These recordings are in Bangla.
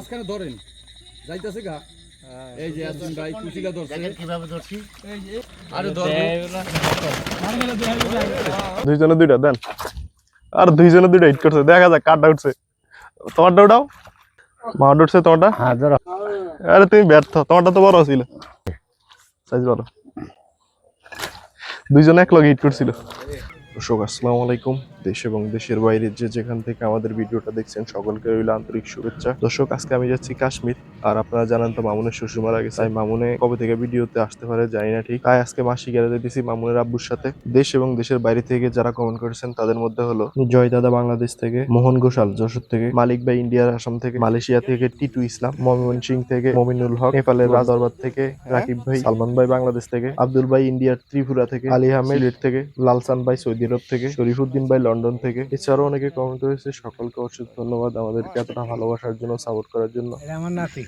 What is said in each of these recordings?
মাঝখানে ধরেন। যাইতাছে গা। এই যে আসুন ভাই কুচিলা ধরছে। দেখেন কীভাবে ধরছি। আরে ধরবে। দুইজনে দুইটা দেন। আর দুইজনে দুইটা হিট করছে। দেখা যাক কারটা উঠছে। তোমারটা উঠাও। মারটা উঠছে তোমারটা? হ্যাঁ ধরো। আরে তুমি ব্যর্থ। তোমারটা তো বড় ছিল। সাইজ বড়। দুইজনে এক লগে হিট করছিল। দর্শক আসসালামু আলাইকুম। দেশ এবং দেশের বাইরে যে যেখান থেকে আমাদের ভিডিওটা দেখছেন সকলকে রইল আন্তরিক শুভেচ্ছা। দর্শক আজকে আমি যাচ্ছি কাশ্মীর। আর আপনারা জানেন তো মামুনের শ্বশুর মারা গেছে। তাই মামুনে কবে থেকে ভিডিওতে আসতে পারে জানি না ঠিক। তাই আজকে মাসি গেলে দিতেছি মামুনের আব্বুর সাথে। দেশ এবং দেশের বাইরে থেকে যারা কমেন্ট করেছেন তাদের মধ্যে হলো জয় দাদা বাংলাদেশ থেকে মোহন ঘোষাল যশোর থেকে মালিক ভাই ইন্ডিয়ার আসাম থেকে মালয়েশিয়া থেকে টিটু ইসলাম মমিন সিং থেকে মমিনুল হক নেপালের রাজারবাদ থেকে রাকিব ভাই সালমান ভাই বাংলাদেশ থেকে আব্দুল ভাই ইন্ডিয়ার ত্রিপুরা থেকে আলী আহমেদ। থেকে লালসান ভাই সৌদি আরব থেকে শরীফুদ্দিন ভাই লন্ডন থেকে। এছাড়াও অনেকে কমেন্ট করেছে সকলকে অসংখ্য ধন্যবাদ আমাদেরকে এতটা ভালোবাসার জন্য সাপোর্ট করার জন্য। আমার নাতি।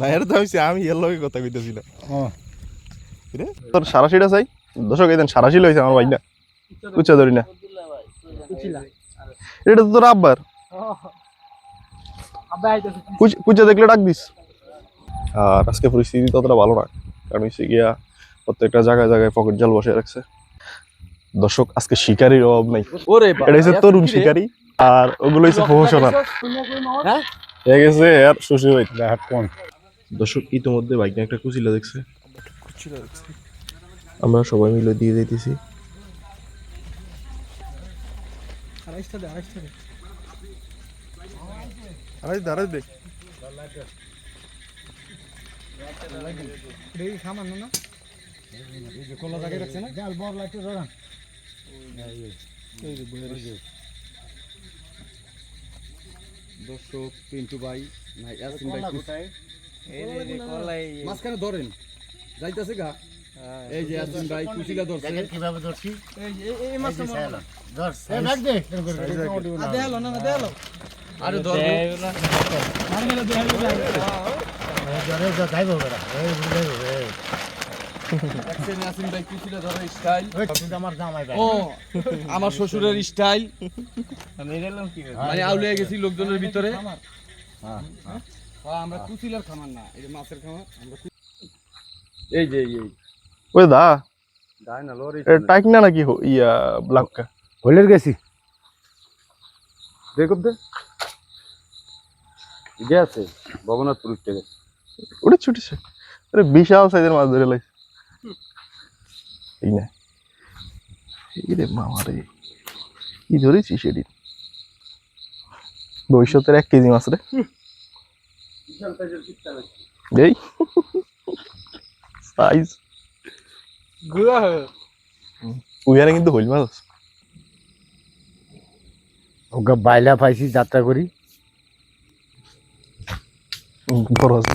না এর তো আমি আমি এর লগে কথা কইতেছি না। ও। তোর সারাশিটা চাই দর্শক এই দেন সারাশি লইছে আমার ভাই না কুচা ধরি না। এটা তো তোর আব্বার। কুচা দেখলে ডাক দিস। আর আজকে পরিস্থিতি ততটা ভালো না। কারণ হচ্ছে গিয়া প্রত্যেকটা জায়গায় জায়গায় পকেট জাল বসে রাখছে। দর্শক আজকে শিকারির অভাব নাই। ওরে এটা হচ্ছে তরুণ শিকারী আর ওগুলো হচ্ছে প্রফেশনাল হ্যাঁ? গেছে আর শ্বশুর ভাই কোন দর্শক ইতিমধ্যে বাইক নিয়ে একটা কুচিলা দেখছে। আমরা সবাই মিলে দিয়ে দিতেছি আড়াই দাঁড়াই দে। সামান্য না? কোলা জায়গায় রাখছে না? জাল লাগছে ধরেন দর্শক পিন্টু ভাই নাই আসিন ভাই মাঝখানে ধরেন যাইতাছে গা এই যে আসিন ভাই কুচিলা ধরছে কীভাবে ধরছি ধর এ, ডাক দে আরে ধরবে ধরে যা যাইব বেড়া এই বুঝে যাইব এই দেখছেন আসিন ভাই কুচিলা ধরার স্টাইল ওই কিন্তু আমার জামাই ভাই। ও আমার শ্বশুরের স্টাইল মানে আউলিয়া গেছি লোকজনের ভিতরে। হ্যাঁ, আমরা কুচিলার খামার না এই মাছের খামার এই যে এই এই ওই দা গায় না লরি টাইক না নাকি ইয়া হলের গেছি। দেখব দে ভবনাথপুর থেকে ওটা ছুটেছে। আরে বিশাল সাইজের মাছ ধরে লাগছে। এই না। এই রে মামা রে। কি ধরেছি সেদিন? ভবিষ্যতের এক কেজি মাছ রে। এই। সাইজ উইয়ারে কিন্তু হইল মাছ আছে। ওকে বাইলা পাইছি যাত্রা করি। বড় আছে।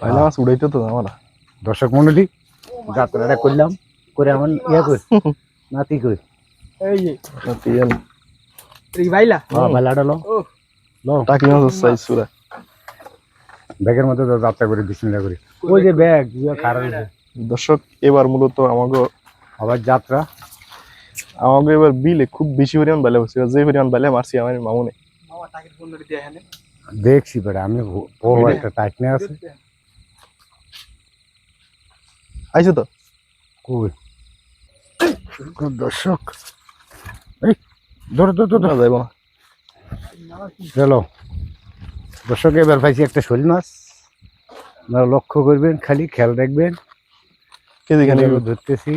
পাইলা মাছ উড়াইতে তো আমার দর্শক মন্ডলী যাত্রাটা করলাম করে আমার ইয়া কই নাতি কই? বাইলা হ্যাঁ বাইলাটা লো। লো টাকি মাছের সাইজ সুরা। ব্যাগের মধ্যে তো যাত্রা করি বিসমিল্লাহ করি। ওই যে ব্যাগ খারাপ দর্শক এবার মূলত আমাকে আবার যাত্রা। আমাকে এবার বিলে খুব বেশি পরিমাণ বেলে বসছে যে পরিমাণ বেলে মারছি আমার মামুনে। দেখছি বেড়া আমি বড় একটা টাইটনে আছে আইছে তো? কই? দর্শক? এই ধরো ধরো না যাইব না। চলো। দর্শক এবার পাইছি একটা শোল মাছ। আপনারা লক্ষ্য করবেন খালি খেয়াল রাখবেন। কেজি খানি ধরতেছি।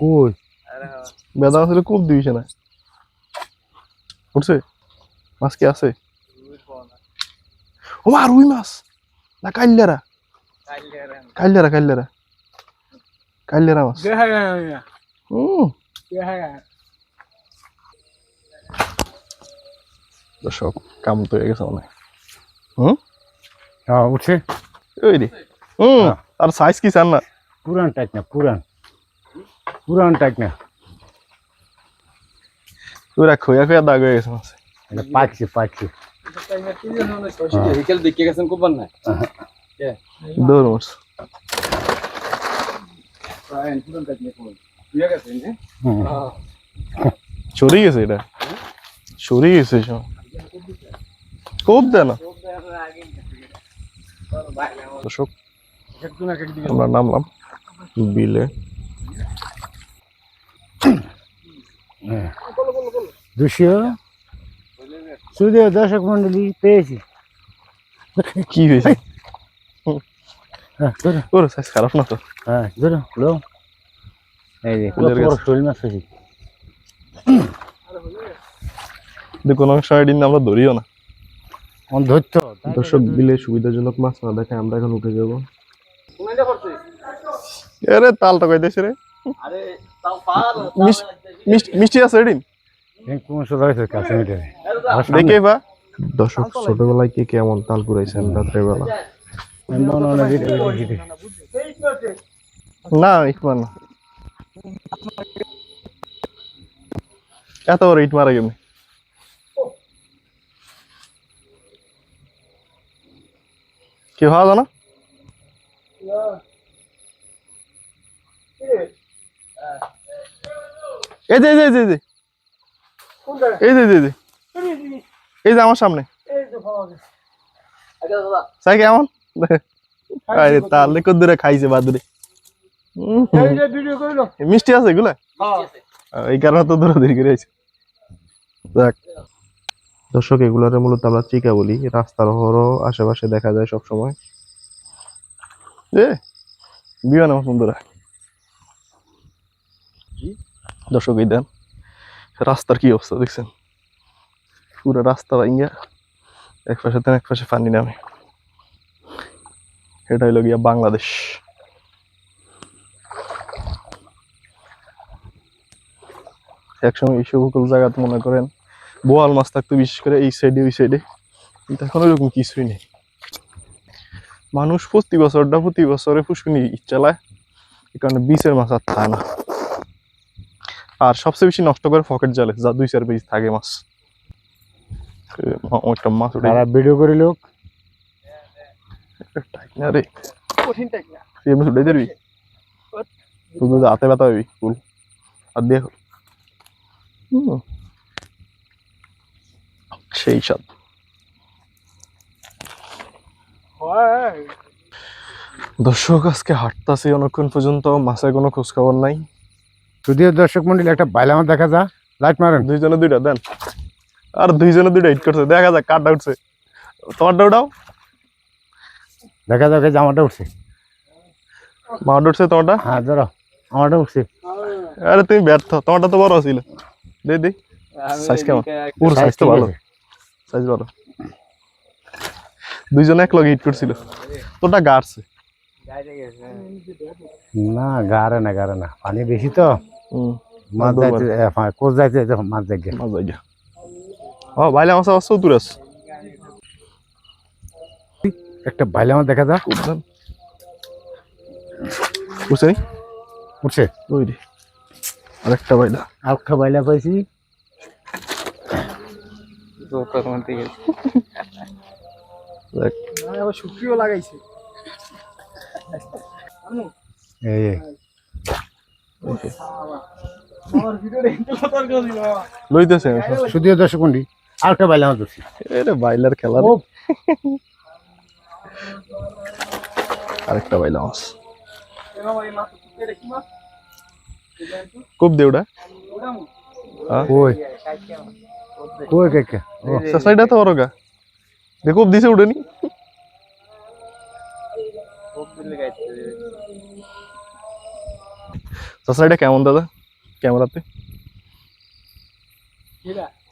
কই? বেদা আসলে খুব দিবিছে না উঠছে মাছ কি আছে? ও মা রুই মাছ। না কাইল্লারা কাইল্লারা কাইল্লারা কাইল্লারা মাছ। হুম। দর্শক কাম তো হয়ে গেছে হয়। হুম? হ্যাঁ উঠছে। ওই রে। হুম হ্যাঁ। আর সাইজ কি চান না? পুরান টাইট না পুরান। পুরান টাইট না। পুরা খোয়া খোয়া দাগ হয়ে গেছে মাছ এটা পাকছে পাকছে বিকেল দেখে গেছেন খুব না দৌড় মাছ হুম। সরে গেছে এটা সরে গেছে সব কোপ দেয় না দর্শক আমরা নামলাম বিলে দুশো? সুদীয় দর্শক মন্ডলী পেয়েছি। কি হয়েছে? হ্যাঁ ধরো। ওর সাইজ খারাপ না তো? হ্যাঁ ধরো লো এই যে কত ফুলের বড় গাছ। শোল মাছ হয়েছে। কিন্তু কোনো সময় দিন আমরা ধরিও না। অন ধরতো দর্শক বিলে সুবিধাজনক মাছ না দেখে আমরা এখন উঠে যাব। আরে তালটা কই দেশে রে মিষ্টি মিষ্টি আছে এদিন দেখে বা দর্শক ছোটবেলায় কে কেমন তাল পুরাইছেন রাত্রে বেলা না ইটমান না। এত বড় ইট মারা গেমনি। কি ভালো জানো? এই যে এই যে এই যে, এই যে এই যে এই যে, আমার সামনে। সাই কেমন আরে তাহলে কত দূরে খাইছে বাদুরে? মিষ্টি আছে এগুলা? এই কারণে তো দূরে দেরি করে আছে দেখ দর্শক এগুলারে মূলত আমরা চিকা বলি। রাস্তার হরো আশেপাশে দেখা যায় সব সময় এ বিমান আমার বন্ধুরা। দর্শক এই দেন। রাস্তার কি অবস্থা দেখছেন? পুরো রাস্তা ভাঙ্গা, এক পাশে দেন, এক পাশে পানি নামে। এটা হইল গিয়া বাংলাদেশ। একসময় এই সকল জায়গাতে মনে করেন, বোয়াল মাছ থাকতো বিশেষ করে এই সাইডে ওই সাইডে কিন্তু এখন ওইরকম কিছুই নেই। মানুষ প্রতি বছরটা প্রতি বছরে পুষ্কিনি চালায় এই কারণে বিচের মাছ আর থাকে না। আর সবচেয়ে বেশি নষ্ট করে পকেট জালে যা দুই চার পিস থাকে মাছ। একটা মাছ উঠে ভিডিও করি লোক। রে। দিবি? তুই তো হাতে ব্যথা হবি ফুল। আর দেখো। সেই স্বাদ দর্শক আজকে হাঁটতাছি অনেকক্ষণ পর্যন্ত মাছের কোনো খোঁজ খবর নাই। যদিও দর্শক মন্ডলী একটা বাইলা মাছ দেখা যা। লাইট মারেন। দুইজনে দুইটা দেন। আর দুইজনে দুইটা হিট করছে। দেখা যাক কারটা উঠছে। তোমারটা উঠাও। দেখা যাক এই জামাটা উঠছে। মারটা উঠছে তোমারটা? হ্যাঁ ধরো। আমারটা উঠছে। আরে তুমি ব্যর্থ। তোমারটা তো বড় ছিল। দে দে। সাইজ কেমন? পুরো সাইজ তো ভালো। সাইজ ভালো। দুইজনে এক লগে হিট করছিল। তোরটা গাড়ছে। না গারে না গারে না। পানি বেশি তো। মাছ যাইতে হ্যাঁ, কোচ যাইতে যাইতে মাছ দেখে মাছ যাই ও বাইলে মাছ আসছে দূর আছে। একটা বাইলা মাছ দেখা যা। উঠছেন বুঝছে উঠছে। ওই রে। আরেকটা বাইলা আর একটা বাইলা পাইছি দেখ। শুক্রিও লাগাইছে। এই। লইতেছে মন্ডলী আর একটা বাইলা বাইলার খেলা। আরেকটা বাইলা মাছ। খুব দে ওটা। হ্যাঁ কই? সাইডটা তো ওরগা দেখো দিছে উঠেনি সাইডটা কেমন দাদা? ক্যামেরাতে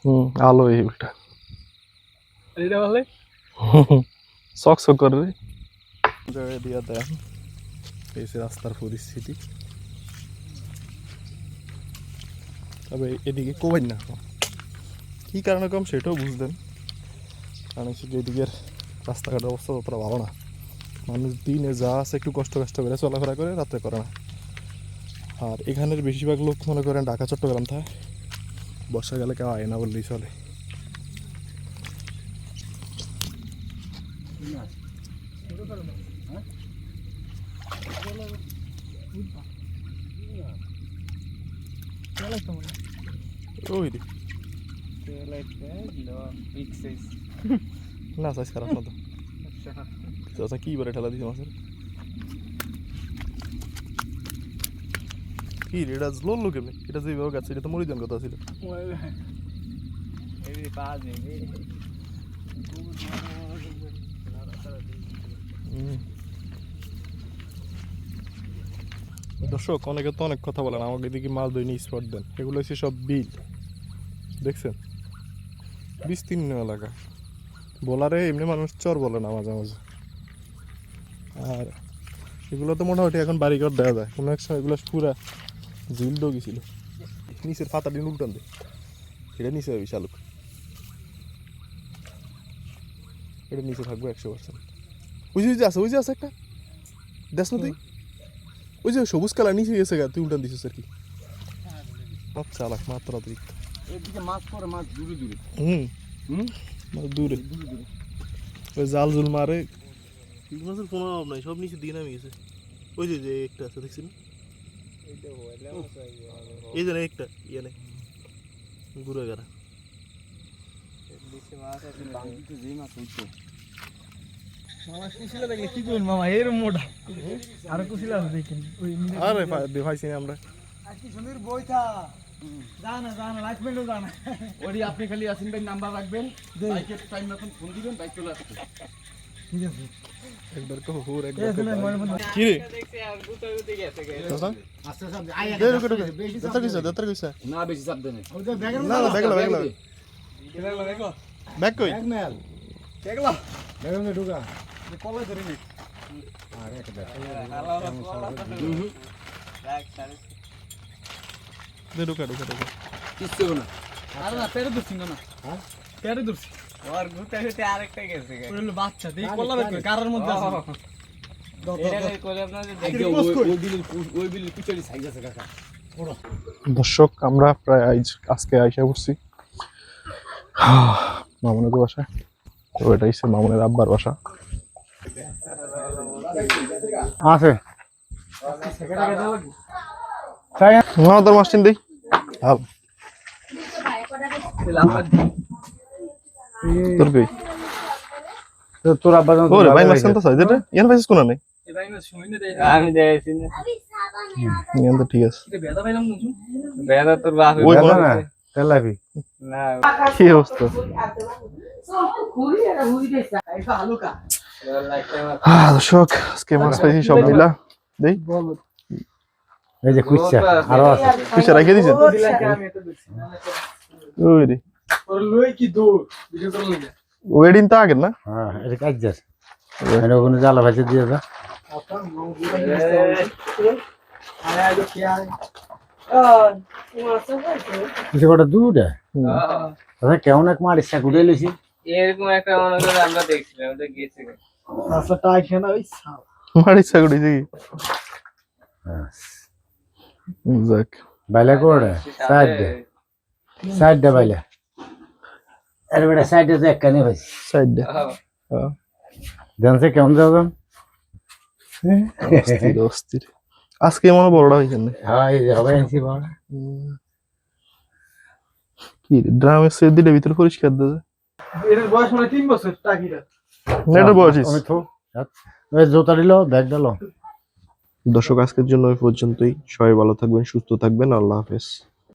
হুম আলো এই উল্টা। শখ শখ করে রে। জায়গায় দেন। এই রাস্তার পরিস্থিতি। তবে এদিকে কোবাই না। কি কারণে কম সেটাও বুঝতেন কারণ হচ্ছে যে এদিকের রাস্তাঘাটের অবস্থা ততটা ভালো না। মানুষ দিনে যা আছে একটু কষ্ট কষ্ট করে চলাফেরা করে রাতে করে না। আর এখানের বেশিরভাগ লোক মনে করেন ঢাকা চট্টগ্রাম থাকে বর্ষাকালে কেউ আয় না বললেই চলে। ওই রে না সাইজ খারাপ না তো। চাচা কি বলে ঠেলা দিছে মাছের? কি এটা লড়লো কেমনি এটা যেভাবে গেছে এটা তো মরে যান কথা ছিল। দর্শক, অনেকে তো অনেক কথা বলেন, আমাকে দিকে মাছ ধরে স্পট দেন। এগুলো হচ্ছে সব বিল। দেখছেন? বিস্তীর্ণ এলাকা। বলারে এমনি মানুষ চর বলে না মাঝে মাঝে। আর এগুলো তো মোটামুটি এখন বাড়িঘর দেওয়া যায়। কোনো এক সময় এগুলো পুরা ঝিল ডগি ছিল। নিচের পাতা দিন উল্টান দে এটা নিচে হবে শালুক। এটা নিচে থাকবে একশো পার্সেন্ট ওই যে আছে ওই যে আছে একটা। দেখ না তুই। ওই যে সবুজ কালার নিচে গেছে গা তুই উল্টান দিছিস আর কি। সব চালাক মাত্রা অতিরিক্ত। মাছ পরে মাছ দূরে দূরে। হুম। হুম? মানে দূরে। ওই জাল জুল মারে। মাছের কোনো অভাব নাই সব নিচে দিয়ে নামে গেছে। ওই যে যে একটা আছে দেখছি না? এই যে না একটা ইয়ে নেই ঘুরে গেরা বাঙ্গিতে যে মাছ হইতো আরে দেখাইছি না আমরা ওরি আপনি খালি আসিন ভাই নাম্বার রাখবেন। বাইকের টাইম মতন ফোন দিবেন বাইক চলে আসবে। একবার কো হুর একবার কি রে চাচা দে রুকে রুকে দত্তর কইছে দত্তর কইছে। না বেশি চাপ দেন না না ব্যাগলা ব্যাগলা ব্যাগ কই? দে ঢুকা ঢুকা ঢুকা। কিচ্ছু না। আরে না পেরে ধরছি না হ্যাঁ? পেরে ধরছি। ওর গুতে গুতে আরেকটা গেছে। বাচ্চা দেই বের করে কারার মধ্যে আছে। দর্শক আমরা প্রায় আজ আজকে আইসা পড়ছি। মামুনের বাসা। তো এটা হচ্ছে মামুনের আব্বার বাসা। আছে। মাস্টিন দেই? হাল তোর কই? তোর আব্বা যখন ওরে ভাই মাস্টান তো সাইজ এটা? ইয়ান পাইছিস কোনা নেই আমি দেখেছি না। ইয়ান তো ঠিক আছে। বেদা তোর বাপ। ওই বেলা না তেলাপি। না। কি অবস্থা? দর্শক আজকে মাছ পাইছি সব দিলা দেই। এই যে কুচ্চা আরও আছে। পিছে রেখে দিছেন ওই রে। ওয়েডিং তো আগের না? হ্যাঁ এটা কাজ যাচ্ছে এটা ওখানে জ্বালা ভাজে দিয়ে দা আচ্ছা কেমন এক মার ইচ্ছা করে লইছি এরকম একটা মনে করে আমরা দেখছিলাম ওটা গেছে গে। মারি ছাগড়ি কি? যাক। বাইলা করে সাইডে। সাইডে বাইলা। আরে বেটা সাইডে তো একখানে ভাইছি সাইড। হ্যাঁ। হ্যাঁ জানছে কেমন যাবেন অস্থির অস্থির। আজকে মনে হয় বড়টা হয়েছে না হ্যাঁ এই যে হবে আনছি কি ড্রামের সেট দিলে ভিতরে পরিষ্কার দেবে। এটার বয়স মানে তিন বছর টাকিটা বয়স আমি তো ওই জোতা দিল ব্যাগ দিল। দর্শক আজকের জন্য ওই পর্যন্তই। সবাই ভালো থাকবেন সুস্থ থাকবেন। আল্লাহ হাফেজ।